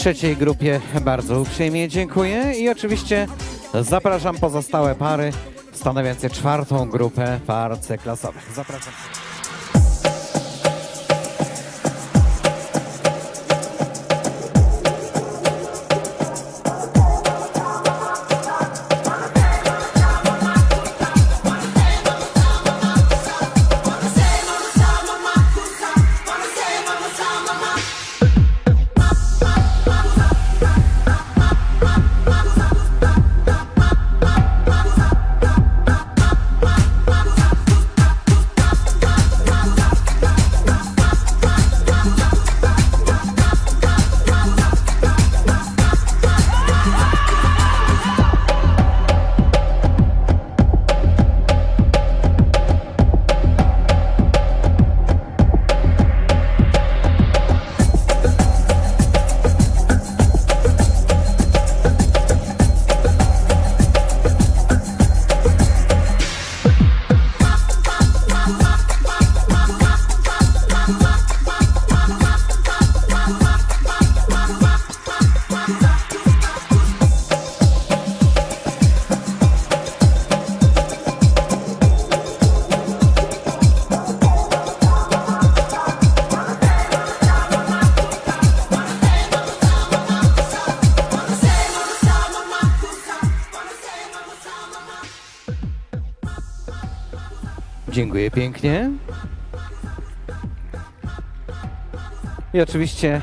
Trzeciej grupie bardzo uprzejmie dziękuję i oczywiście zapraszam pozostałe pary stanowiące czwartą grupę par C-klasowych. Zapraszam. Pięknie. I oczywiście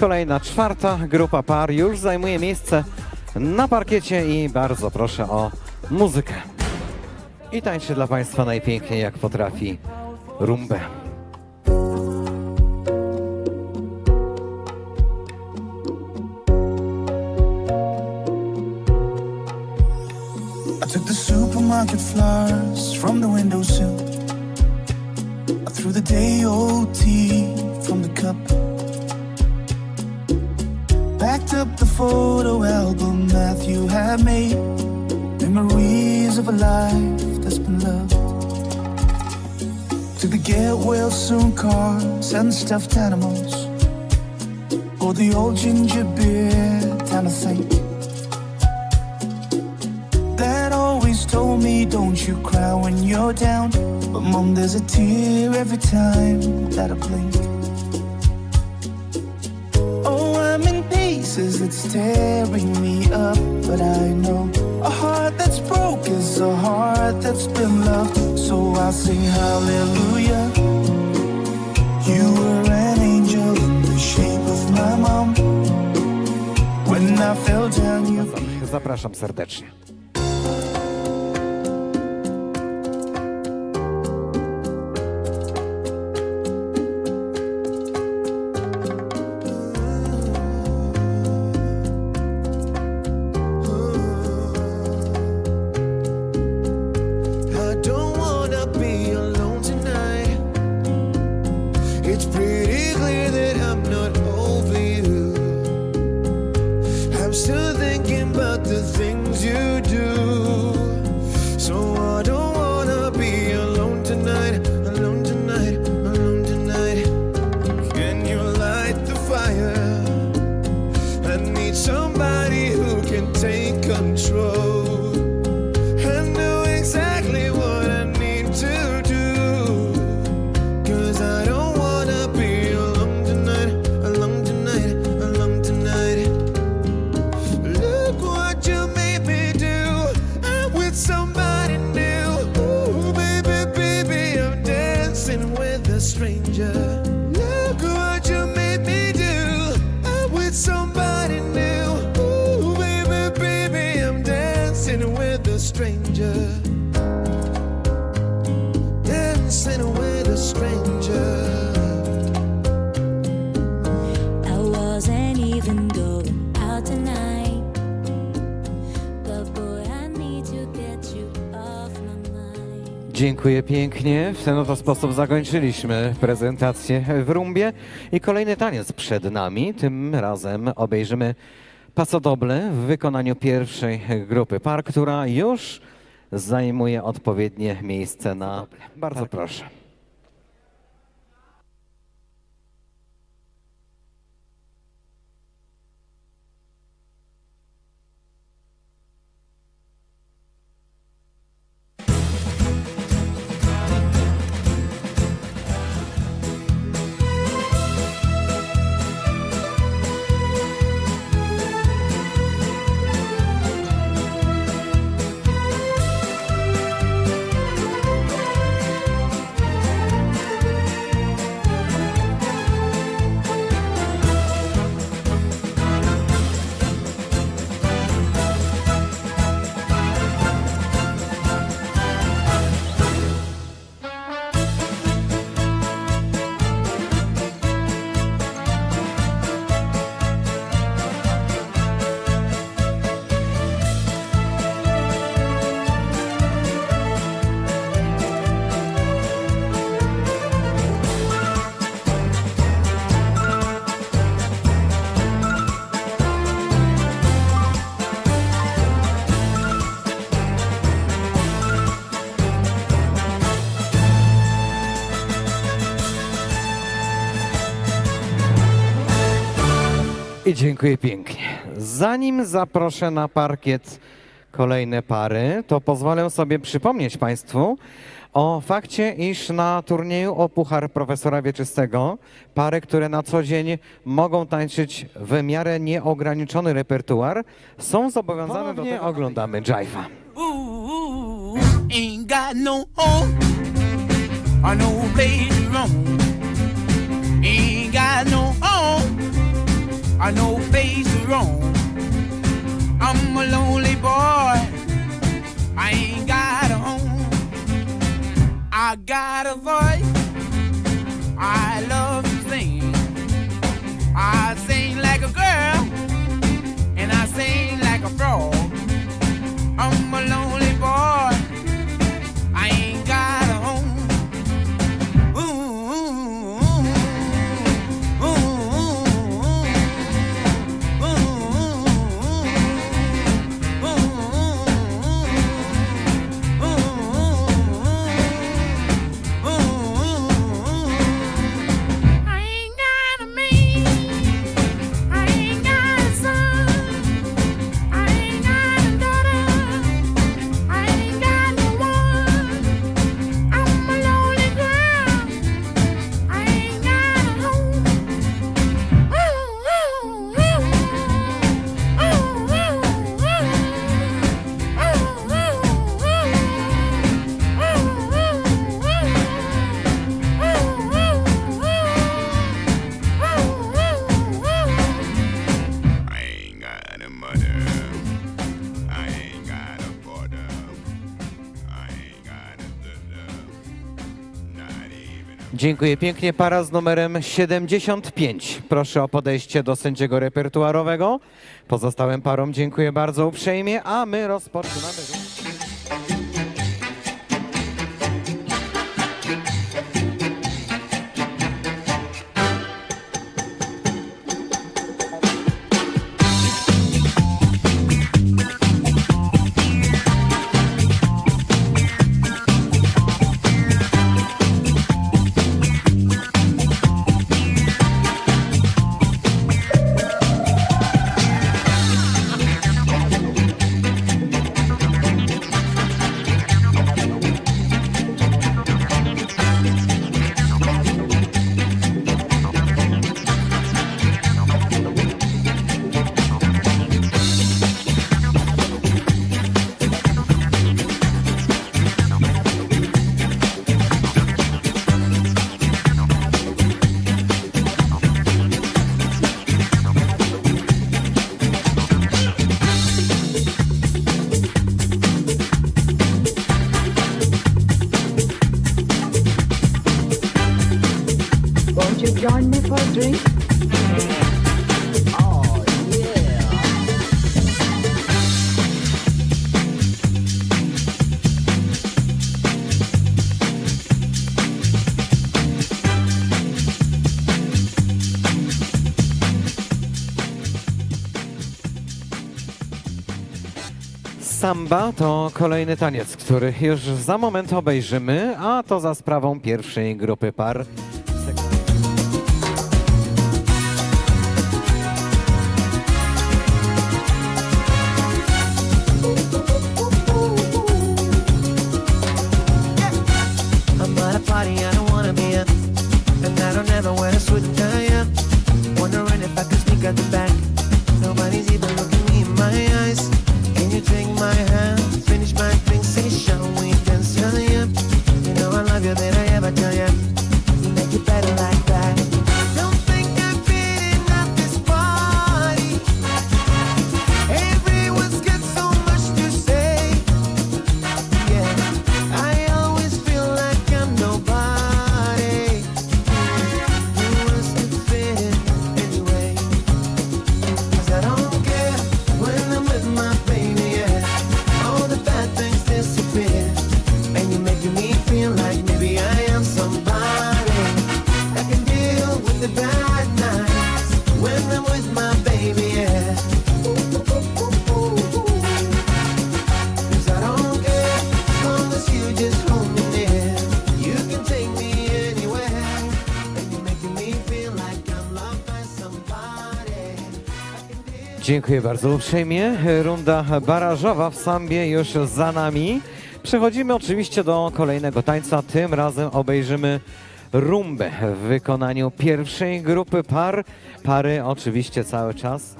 kolejna czwarta grupa par już zajmuje miejsce na parkiecie i bardzo proszę o muzykę. I tańczy dla Państwa najpiękniej jak potrafi rumbę. I took the supermarket flowers from the windowsill. Photo album Matthew had made. Memories of a life that's been loved. To the get well soon cars and stuffed animals. Or the old ginger beer down the sink. Dad always told me, don't you cry when you're down. But mom, there's a tear every time that I blink. Pieces, it's tearing me up. But I know a heart that's broke is a heart that's been loved. So I'll sing hallelujah. You were an angel the shape of my mom. When I fell down, you. Zapraszam serdecznie. It's pretty clear that I'm not over you. I'm still thinking about the things you Dziękuję pięknie. W ten oto sposób zakończyliśmy prezentację w rumbie i kolejny taniec przed nami. Tym razem obejrzymy pasodoble w wykonaniu pierwszej grupy par, która już zajmuje odpowiednie miejsce na... Bardzo proszę. Dziękuję pięknie. Zanim zaproszę na parkiet kolejne pary, to pozwolę sobie przypomnieć Państwu o fakcie, iż na turnieju o Puchar Profesora Wieczystego pary, które na co dzień mogą tańczyć w miarę nieograniczony repertuar, są zobowiązane do tego, oglądamy Jive'a. Ooh, ain't got no home or no place to roam. Ain't got no home or know place to roam. I'm a lonely boy. I ain't got a home. I got a voice. Dziękuję pięknie. Para z numerem 75. Proszę o podejście do sędziego repertuarowego. Pozostałym parom dziękuję bardzo uprzejmie, a my rozpoczynamy. Samba to kolejny taniec, który już za moment obejrzymy, a to za sprawą pierwszej grupy par. Dziękuję bardzo uprzejmie. Runda barażowa w sambie już za nami. Przechodzimy oczywiście do kolejnego tańca. Tym razem obejrzymy rumbę w wykonaniu pierwszej grupy par. Pary oczywiście cały czas.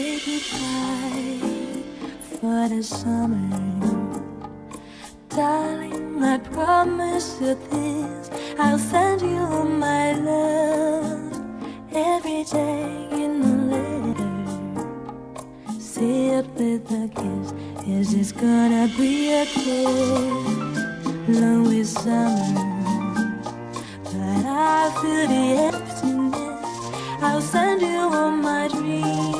Say goodbye for the summer, darling, I promise you this: I'll send you my love every day in a letter, sealed with a kiss. Is this gonna be a kiss? Lonely summer. But I feel the emptiness. I'll send you all my dreams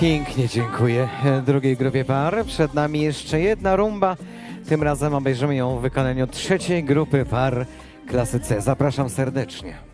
Pięknie dziękuję drugiej grupie par. Przed nami jeszcze jedna rumba. Tym razem obejrzymy ją w wykonaniu trzeciej grupy par klasy C. Zapraszam serdecznie.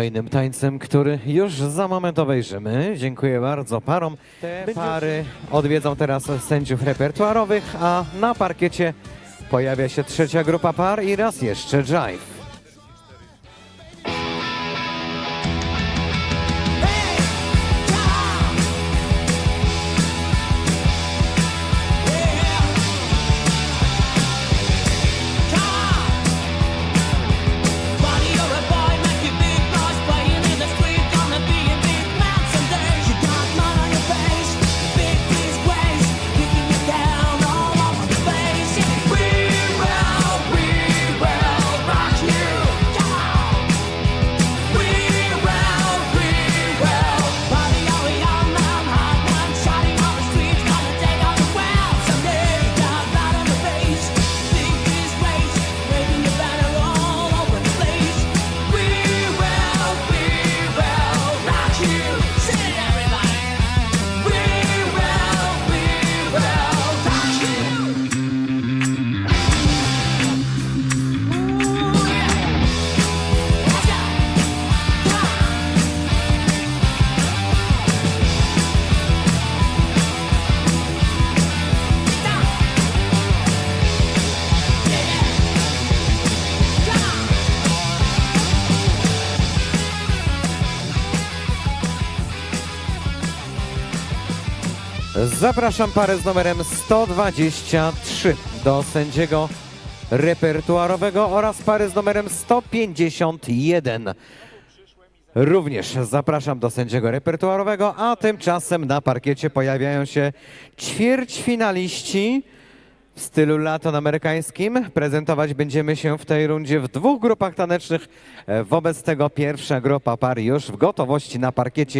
Kolejnym tańcem, który już za moment obejrzymy. Dziękuję bardzo parom. Te pary odwiedzą teraz sędziów repertuarowych, a na parkiecie pojawia się trzecia grupa par i raz jeszcze Jive. Zapraszam parę z numerem 123 do sędziego repertuarowego oraz parę z numerem 151. Również zapraszam do sędziego repertuarowego, a tymczasem na parkiecie pojawiają się ćwierćfinaliści w stylu laton amerykańskim. Prezentować będziemy się w tej rundzie w dwóch grupach tanecznych. Wobec tego pierwsza grupa par już w gotowości na parkiecie